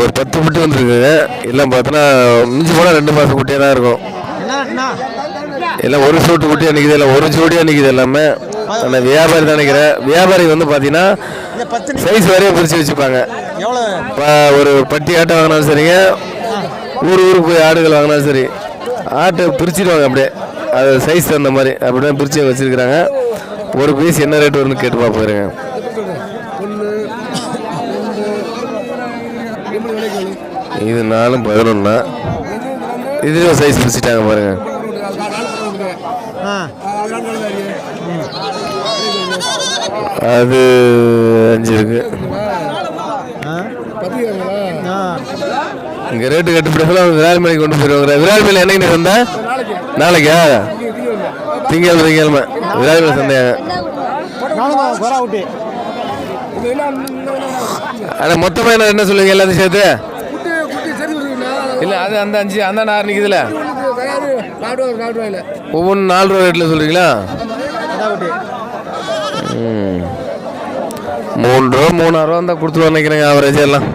ஒரு பத்து குட்டி வந்துருக்குங்க. எல்லாம் பார்த்தோன்னா மிஞ்சி போனால் ரெண்டு மாதம் குட்டியாக தான் இருக்கும். எல்லாம் ஒரு சூட்டு குட்டியாக நிற்கிது இல்லை ஒரு ஜோடியாக நிற்கிது எல்லாமே. ஆனால் வியாபாரி தான் நினைக்கிறேன் வியாபாரி வந்து பார்த்தீங்கன்னா சைஸ் வரைய பிரித்து வச்சுப்பாங்க. இப்போ ஒரு பட்டி ஆட்டை வாங்கினாலும் சரிங்க ஊர் ஊருக்கு போய் ஆடுகள் வாங்கினாலும் சரி. ஆட்டை பிரிச்சிடுவாங்க அப்படியே. அது சைஸ் தகுந்த மாதிரி. அப்படியே பிரித்து வச்சுருக்குறாங்க. ஒரு பீஸ் என்ன ரேட் வரும்னு கேட்டு பார்ப்போங்க இது நாலும் பதினொன்னா. இதுலேயும் சைஸ் பிடிச்சிட்டாங்க பாருங்க. அது அஞ்சு இருக்கு. இங்க இங்கே ரேட்டு கட்டுப்படி விரால் மலைக்கு கொண்டு போயிடுவாங்க விரால் மலை என்னைக்கு வந்தா? நாளைக்கா? திங்கள் திங்கக்கிழமை. விரால் மலை சந்தையாங்க ஆனால் மொத்தமாக என்ன என்ன சொல்லுவீங்க எல்லாத்தையும் சேர்த்து? இல்லை அது அந்த அஞ்சு அந்த நார் நிற்குதுல ஒவ்வொன்று நாலு ரூபா ரேட்டில் சொல்கிறீங்களா மூணு ரூபா மூணாயிரம் ரூபா இருந்தால் கொடுத்துருவோம் நினைக்கிறேங்க ஆவரேஜ் எல்லாம்.